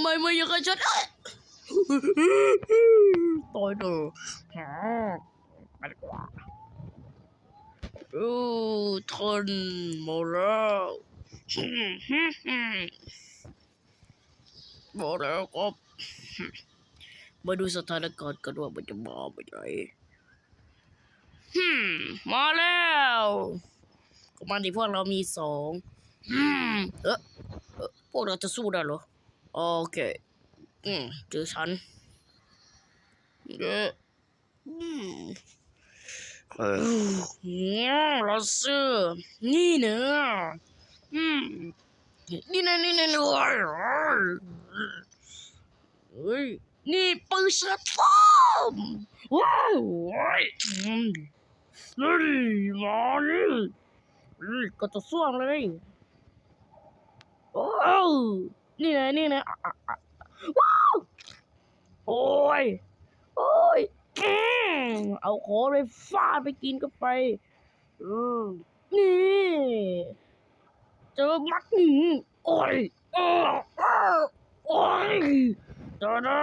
ไม่ไม่อยังกับฉันเอ้ยตายเถอะไปดีกว่าโอ้ทนมาแล้วมาแล้วครับมาดูสถานการณ์กันว่ามันจะมาไปไหนฮึมมาแล้วก็มันที่พวกเรามีสองเออพวกเราจะสู้ได้เหรอ โอเค อืมเจอฉันเด้ออืมเออเนี่ยเราซื้อนี่เนอะอืมนี่นะนี่นะนี่เฮ้ยนี่ปืนสะท้อมว้าวเฮ้ยอืมเฮ้ยมานี่เฮ้ยก็จะส่วงเลยโอ้ว นี่นะนี่นะว้าวโอ้ยโอ้ยแกงเอาขอไปฟาดไปกินก็ไปนี่เจอมัดหนีโอ้ยโอ้ยโอ้ยเจอนะ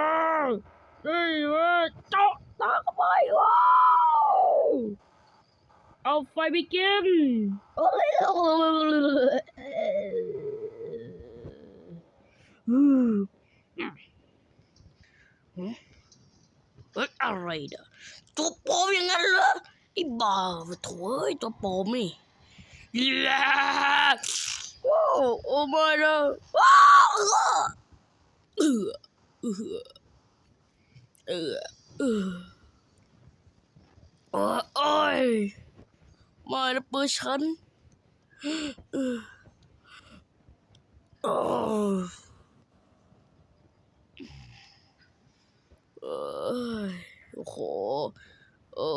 นี่เว้ยเจาะตาเข้าไปว้าวเอาไฟไปกิน โอ้ยอืมเอ้ยอะไรเด้อตัวปลอมอย่างนั้นเหรอไอ้บ้าโถ่เอ้ยตัวปลอมนี่ Yeah! Whoa! Oh my god! Wow! เออเออเออเอ อโอ้ยโอ้